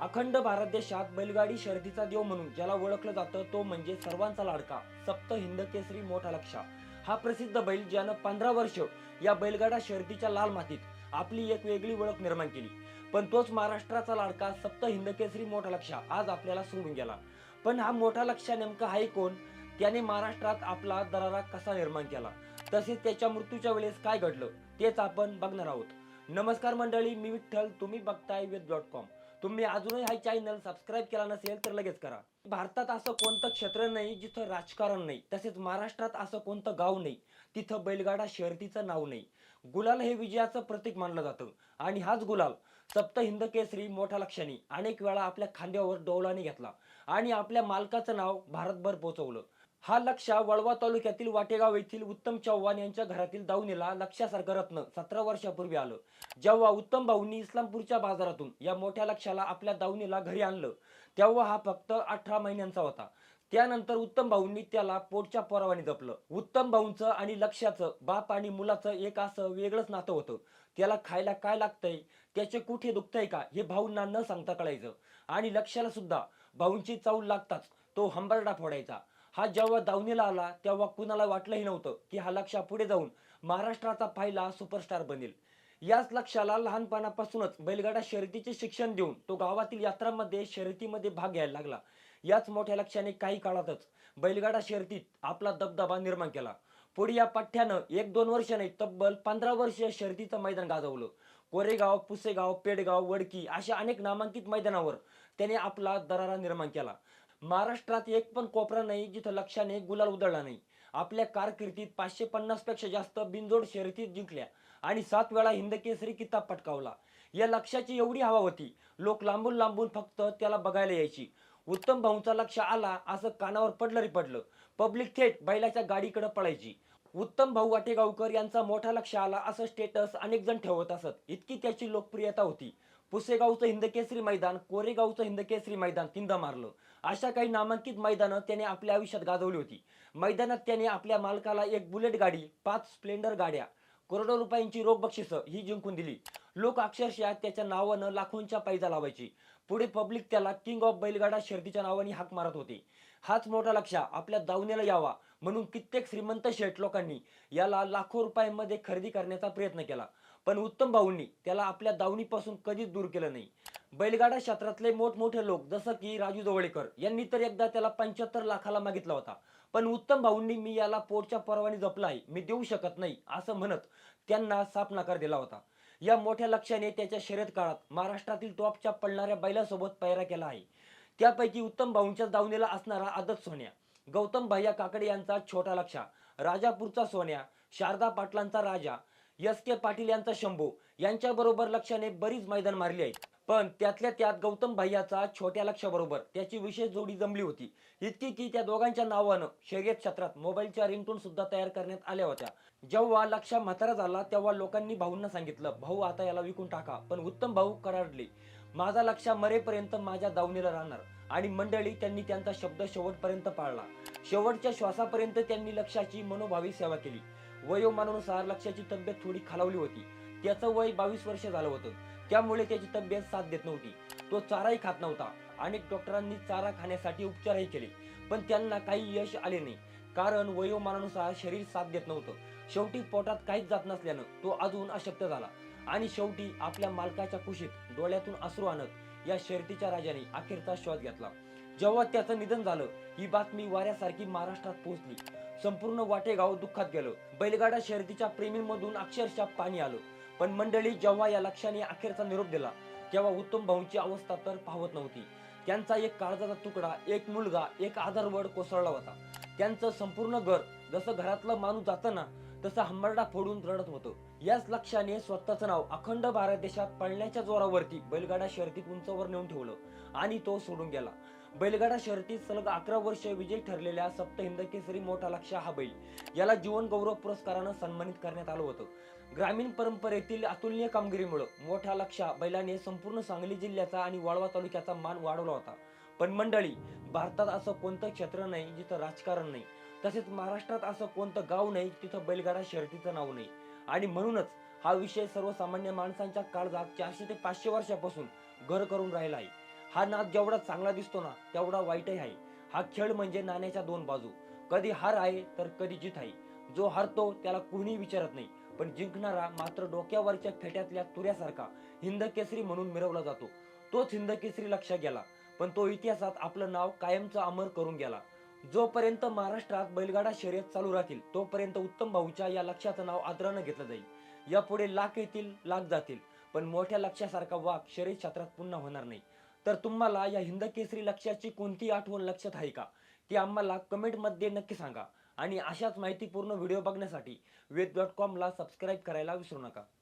अखंड भारत देशात बैलगाडी शर्यतीचा देव म्हणून ज्याला ओळखलं जातं तो म्हणजे सर्वांचा लाडका सप्त हिंद केसरी मोठा लक्षा हा प्रसिद्ध बैल ज्यानं पंधरा वर्ष या बैलगाडा शर्यतीच्या लाल मातीत आपली एक वेगळी ओळख निर्माण केली. पण तोच महाराष्ट्राचा लाडका सप्त हिंद केसरी मोठा लक्षा आज आपल्याला सोडून गेला. पण हा मोठा लक्षा नेमका आहे कोण? त्याने महाराष्ट्रात आपला दरारा कसा निर्माण केला? तसेच त्याच्या मृत्यूच्या वेळेस काय घडलं तेच आपण बघणार आहोत. नमस्कार मंडळी मी विठ्ठल तुम्ही बघताय वेद डॉट कॉम. तुम्ही अजूनही हा चॅनल सबस्क्राईब केला नसेल तर लगेच करा. भारतात असं कोणतं क्षेत्र नाही जिथं राजकारण नाही तसेच महाराष्ट्रात असं कोणतं गाव नाही तिथं बैलगाडा शर्तीचं नाव नाही. गुलाल हे विजयाचं प्रतीक मानलं जातं. आणि हाच गुलाल सप्त हिंद केसरी मोठ्या लक्षाने अनेक वेळा आपल्या खांद्यावर डौलाने घेतला आणि आपल्या मालकाचं नाव भारतभर पोहोचवलं हा लक्षा वळवा तालुक्यातील वाटेगाव येथील उत्तम चव्हाण यांच्या घरातील दावणीला लक्षासारखं रत्न सतरा वर्षापूर्वी आलं. जेव्हा उत्तम भाऊंनी इस्लामपूरच्या बाजारातून या मोठ्या लक्षाला आपल्या दावणीला घरी आणलं तेव्हा हा फक्त अठरा महिन्यांचा होता. त्यानंतर उत्तम भाऊंनी त्याला पोटच्या पोरावाने जपलं. उत्तम भाऊंचं आणि लक्ष्याचं बाप आणि मुलाचं एक असं वेगळंच नातं होतं. त्याला खायला काय लागतंय त्याचे कुठे दुखतंय का हे भाऊंना न सांगता कळायचं. आणि लक्षाला सुद्धा भाऊंची चाऊल लागताच तो हंबरडा फोडायचा. हा जेव्हा दावणीला आला तेव्हा कुणाला वाटलंही नव्हतं की हा लक्षा पुढे जाऊन महाराष्ट्राचा पहिला सुपरस्टार बनेल. याच लक्षाला लहानपणापासूनच बैलगाडा शर्यतीचे शिक्षण देऊन तो गावातील यात्रांमध्ये शर्यतीमध्ये भाग घ्यायला लागला. याच मोठ्या लक्षाने काही काळातच बैलगाडा शर्यतीत आपला दबदबा निर्माण केला. पुढे या पठ्ठ्यानं एक दोन वर्ष नाही तब्बल पंधरा वर्ष शर्यतीचं मैदान गाजवलं. कोरेगाव पुसेगाव पेडगाव वडकी अशा अनेक नामांकित मैदानावर त्याने आपला दरारा निर्माण केला. महाराष्ट्रात एक पण कोपरा नाही जिथं लक्षाने गुलाल उधळला नाही. आपल्या कारकिर्दीत पाचशे पन्नासपेक्षा जास्त बिनजोड शर्यतीत जिंकल्या आणि सात वेळा हिंदकेसरी किताब पटकावला. या लक्षाची एवढी हवा होती लोक लांबून लांबून फक्त त्याला बघायला यायची. उत्तम भाऊंचा लक्ष आला असं कानावर पडलं रे पडलं. पब्लिक थेट बैलाच्या गाडीकडे पळायची. उत्तम भाऊ वाटेगावकर यांचा मोठा लक्ष आला असं स्टेटस अनेक जण ठेवत असत. इतकी त्याची लोकप्रियता होती. पुसेगावचं हिंदकेसरी मैदान कोरेगावचं हिंदकेसरी मैदान तीनदा मारलं. अशा काही नामांकित मैदानं त्याने आपल्या आयुष्यात गाजवली होती. मैदानात त्याने आपल्या मालकाला एक बुलेट गाडी पाच स्प्लेंडर गाड्या करोडो रुपयांची रोख बक्षिसं ही जिंकून दिली. लोक अक्षरशः त्याच्या नावानं लाखोंच्या पैजा लावायची. पुढे पब्लिक त्याला किंग ऑफ बैलगाडा शर्दीच्या नावाने हाक मारत होते. हाच मोठा लक्षा आपल्या दावण्याला यावा म्हणून कित्येक श्रीमंत शेठ लोकांनी याला लाखो रुपयांमध्ये खरेदी करण्याचा प्रयत्न केला. पण उत्तम भाऊंनी त्याला आपल्या दावणीपासून कधीच दूर केलं नाही. बैलगाडा क्षेत्रातले मोठमोठे लोक जसं की राजू जवळेकर यांनी तर एकदा त्याला पंच्याहत्तर लाखाला मागितला होता. पण उत्तम भाऊंनी मी याला पोटच्या परवाने जपला आहे मी देऊ शकत नाही असं म्हणत त्यांना साप नकार दिला होता. या मोठ्या लक्ष्याने त्याच्या शर्यत काळात महाराष्ट्रातील टॉपच्या पडणाऱ्या बैलासोबत पैरा केला आहे. त्यापैकी उत्तम भाऊंच्या दावणीला असणारा आदत सोन्या गौतम भैया काकडे यांचा छोटा लक्षा राजापूरचा सोन्या शारदा पाटलांचा राजा एस के पाटील यांचा शंभू. यांच्या बरोबर लक्षाने बरीच मैदान मारली आहेत. पण त्यातल्या त्यात गौतम भाय्याचा छोट्या लक्षाबरोबर त्याची विशेष जोडी जमली होती. इतकी की त्या दोघांच्या नावानं शर्यत क्षेत्रात मोबाईलच्या रिंगटोन सुद्धा तयार करण्यात आल्या होत्या. जेव्हा लक्षा म्हातारा झाला तेव्हा लोकांनी भाऊंना सांगितलं भाऊ आता याला विकून टाका. पण उत्तम भाऊ कराडले माझा लक्षा मरेपर्यंत माझ्या दावणीला राहणार. आणि मंडळी त्यांनी त्यांचा शब्द शेवटपर्यंत पाळला. शेवटच्या श्वासापर्यंत त्यांनी लक्षाची मनोभावी सेवा केली. वयोमानानुसार लक्षाची तब्येत थोडी खालावली होती. त्याचं वय बावीस वर्ष झालं होतं. त्यामुळे त्याची तब्येत साथ देत नव्हती. तो चाराही खात नव्हता. अनेक डॉक्टरांनी चारा खाण्यासाठी उपचारही केले. पण त्यांना काही यश आले नाही. कारण वयोमानानुसार शरीर साथ देत नव्हतं. शेवटी पोटात काहीच जात नसल्यानं तो अजून अशक्त झाला. आणि शेवटी आपल्या मालकाच्या कुशीत डोळ्यातून अश्रू आणत या शर्तीच्या राजाने अखेरचा श्वास घेतला. जेव्हा त्याचं निधन झालं ही बातमी वाऱ्यासारखी महाराष्ट्रात पोहोचली. संपूर्ण वाटेगाव दुःखात गेलं. बैलगाडा शर्यतीच्या प्रेमींमधून अक्षरशः पाणी आलं. पण मंडळी जेव्हा या लक्षाने अखेरचा निरोप दिला तेव्हा उत्तम भाऊंची अवस्था तर पाहत नव्हती. त्यांचा एक काळजाचा तुकडा एक मुलगा एक आधारवड कोसळला होता. त्यांचं संपूर्ण घर जसं घरातलं माणूस जाताना तसं हंबरडा फोडून रडत होतं. याच लक्षाने स्वतःचं नाव अखंड भारत देशात पळण्याच्या जोरावरती बैलगाडा शर्यतीत उंचावर नेऊन ठेवलं आणि तो सोडून गेला. बैलगाडा शर्यतीत सलग अकरा वर्ष विजयी ठरलेल्या सप्तहिंद केसरी मोठा लक्ष हा बैल. याला जीवन गौरव पुरस्कारानं सन्मानित करण्यात आलं होतं. ग्रामीण परंपरेतील अतुलनीय कामगिरीमुळे मोठ्या लक्षा बैलाने संपूर्ण सांगली जिल्ह्याचा आणि वाळवा तालुक्याचा मान वाढवला होता. पण मंडळी भारतात असं कोणतं क्षेत्र नाही जिथं राजकारण नाही. तसेच महाराष्ट्रात असं कोणतं गाव नाही तिथं बैलगाडा शर्यतीचं नाव नाही. आणि म्हणूनच हा विषय सर्वसामान्य माणसांच्या काळजात चारशे ते पाचशे वर्षापासून घर करून राहिला आहे. हा नाद जेवढा चांगला दिसतो ना तेवढा वाईटही आहे. हा खेळ म्हणजे नाण्याच्या दोन बाजू. कधी हार आहे तर कधी जीत आहे. जो हरतो त्याला कुणी विचारत नाही. पण जिंकणारा मात्र डोक्यावरच्या फेट्यातल्या तुऱ्यासारखा हिंद केसरी म्हणून मिरवला जातो. तोच हिंद केसरी लक्षात गेला. पण तो इतिहासात आपलं नाव कायमचं अमर करून गेला. जोपर्यंत महाराष्ट्रात बैलगाडा शर्यत चालू राहतील तोपर्यंत उत्तम भाऊच्या या लक्षाचं नाव आदरानं घेतलं जाईल. यापुढे लाख येतील लाख जातील. पण मोठ्या लक्षासारखा वाघ शर्यत क्षेत्रात पुन्हा होणार नाही. तर तुम्हाला या हिंद केसरी लक्षाची कोणती आठवण लक्षात आहे का? ती आम्हाला कमेंटमध्ये नक्की सांगा. आणि अशाच माहितीपूर्ण व्हिडिओ बघण्यासाठी वेद डॉट कॉमला सबस्क्राईब करायला विसरू नका.